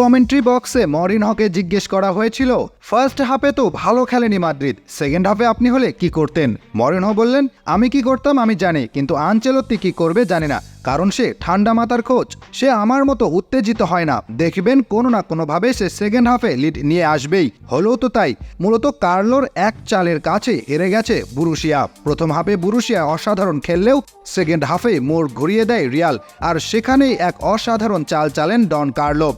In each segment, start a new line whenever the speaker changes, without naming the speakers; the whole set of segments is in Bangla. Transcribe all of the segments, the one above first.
কমেন্ট্রি বক্সে মরিনহকে জিজ্ঞেস করা হয়েছিল, ফার্স্ট হাফে তো ভালো খেলেনি মাদ্রিদ, সেকেন্ড হাফে আপনি হলে কি করতেন? মরিনহ বললেন, আমি কি করতাম আমি জানি, কিন্তু আনচেলত্তি কি করবে জানি না, কারণ সে ঠান্ডা মাথার কোচ, সে আমার মতো উত্তেজিত হয় না, দেখবেন কোনো না কোনোভাবে সে সেকেন্ড হাফে লিড নিয়ে আসবেই, হলেও তো তাই, মূলত কার্লোর এক চালের কাছে হেরে গেছে বুরুশিয়া, প্রথম হাফে বুরুশিয়া অসাধারণ খেললেও সেকেন্ড হাফে মোড় ঘুরিয়ে দেয় রিয়াল, আর সেখানেই এক অসাধারণ চাল চালেন ডন কার্লো।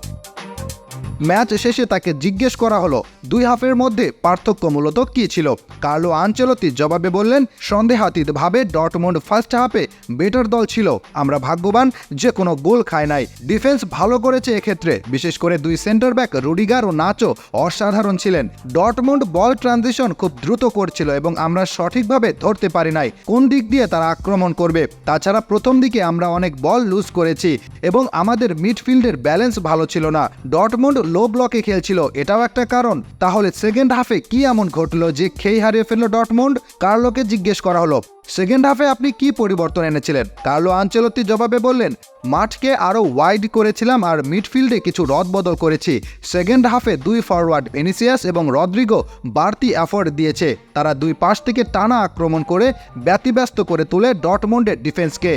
ম্যাচ শেষে তাকে জিজ্ঞেস করা হলো, দুই হাফের মধ্যে পার্থক্য মূলত কী ছিল? কার্লো আঞ্চলতি জবাবে বললেন সন্দেহাতীতভাবে ডটমন্ড ফার্স্ট হাফে বেটার দল ছিল। আমরা ভাগ্যবান যে কোনো গোল খায় নাই। ডিফেন্স ভালো করেছে এক্ষেত্রে। বিশেষ করে দুই সেন্টার ব্যাক রুডিগার ও নাচো অসাধারণ ছিলেন। ডটমন্ড বল ট্রানজিশন খুব দ্রুত করছিল এবং আমরা সঠিকভাবে ধরতে পারি নাই কোন দিক দিয়ে তারা আক্রমণ করবে। তাছাড়া প্রথম দিকে আমরা অনেক বল লুজ করেছি এবং আমাদের মিডফিল্ডের ব্যালেন্স ভালো ছিল না। ডটমন্ড লো ব্লকে খেলছিল, এটাও একটা কারণ। তাহলে সেকেন্ড হাফে কি এমন ঘটলো যে খেই হারিয়ে ফেলল ডটমন্ড কার্লোকে জিজ্ঞেস করা হলো সেকেন্ড হাফে আপনি কি পরিবর্তন এনেছিলেন? কার্লো আঞ্চলতি জবাবে বললেন, মাঠকে আরও ওয়াইড করেছিলাম আর মিডফিল্ডে কিছু রদবদল করেছি। সেকেন্ড হাফে দুই ফরওয়ার্ড ভেনিসিয়াস এবং রদ্রিগো বাড়তি অ্যাফোর্ড দিয়েছে। তারা দুই পাশ থেকে টানা আক্রমণ করে ব্যতিব্যস্ত করে তোলে ডটমন্ডের ডিফেন্সকে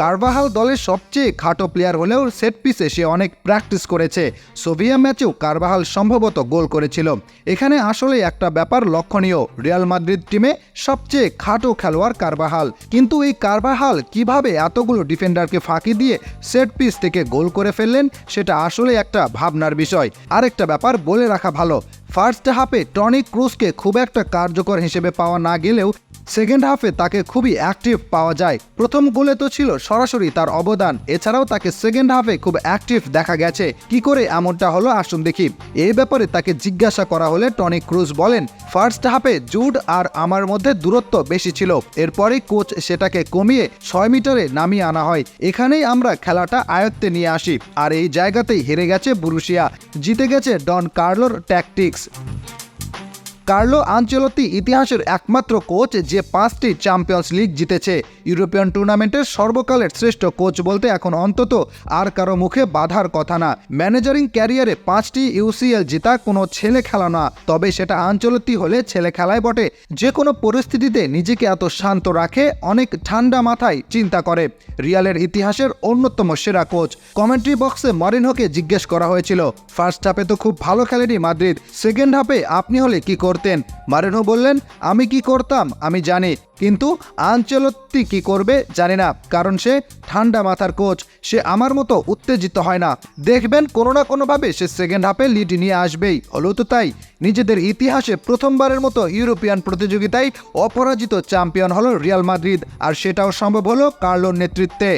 কারভাহাল দলের সবচেয়ে খাটো প্লেয়ার হলেও সেট পিসে সে অনেক প্র্যাকটিস করেছে। সোভিয়া ম্যাচেও কারভাহাল সম্ভবত গোল করেছিল। এখানে আসলে একটা ব্যাপার লক্ষণীয়, রিয়াল মাদ্রিদ টিমে সবচেয়ে খাটো খেলোয়াড় কারবাহাল কিন্তু এই কারবাহাল কীভাবে এতগুলো ডিফেন্ডারকে ফাঁকি দিয়ে সেট পিস থেকে গোল করে ফেললেন, সেটা আসলে একটা ভাবনার বিষয়। আরেকটা ব্যাপার বলে রাখা ভালো ফার্স্ট হাফে টনি ক্রুজকে খুব একটা কার্যকর হিসেবে পাওয়া না গেলেও সেকেন্ড হাফে তাকে খুবই অ্যাক্টিভ পাওয়া যায়। প্রথম গোলে তো ছিল সরাসরি তার অবদান। এছাড়াও তাকে সেকেন্ড হাফে খুব অ্যাক্টিভ দেখা গেছে। কি করে এমনটা হলো আসুন দেখি। এই ব্যাপারে তাকে জিজ্ঞাসা করা হলে টনি ক্রুজ বলেন ফার্স্ট হাফে জুড আর আমার মধ্যে দূরত্ব বেশি ছিল। এরপরেই কোচ সেটাকে কমিয়ে ছয় মিটারে নামিয়ে আনা হয়। এখানেই আমরা খেলাটা আয়ত্তে নিয়ে আসি। আর এই জায়গাতেই হেরে গেছে বুরুশিয়া। জিতে গেছে ডন কার্লোর ট্যাকটিক্স কার্লো আঞ্চলতি ইতিহাসের একমাত্র কোচ যে পাঁচটি চ্যাম্পিয়ন্স লিগ জিতেছে। ইউরোপিয়ান টুর্নামেন্টের সর্বকালের শ্রেষ্ঠ কোচ বলতে এখন অন্তত আর কারও মুখে বাধার কথা না। ম্যানেজারিং ক্যারিয়ারে পাঁচটি ইউসিএল জেতা কোনো ছেলে খেলা না, তবে সেটা আঞ্চলতি হলে ছেলে খেলায় বটে। যে কোনো পরিস্থিতিতে নিজেকে এত শান্ত রাখে অনেক ঠান্ডা মাথায় চিন্তা করে। রিয়ালের ইতিহাসের অন্যতম সেরা কোচ। কমেন্ট্রি বক্সে মরিনহোকে জিজ্ঞেস করা হয়েছিল, ফার্স্ট হাফে তো খুব ভালো খেলেনি মাদ্রিদ, সেকেন্ড হাফে আপনি হলে কি করতেন। মারিনো বললেন, আমি কি করতাম? আমি জানি, কিন্তু আঞ্চলত্তি কি করবে জানি না, কারণ সে ঠান্ডা মাথার কোচ। সে আমার মতো উত্তেজিত হয় না। দেখবেন, কোনো না কোনোভাবে সে সেকেন্ড হাফে লিড নিয়ে আসবেই। হলো তো তাই নিজেদের ইতিহাসে প্রথমবারের মতো ইউরোপিয়ান প্রতিযোগিতায় অপরাজিত চ্যাম্পিয়ন হলো রিয়াল মাদ্রিদ, আর সেটাও সম্ভব হলো কার্লোর নেতৃত্বে।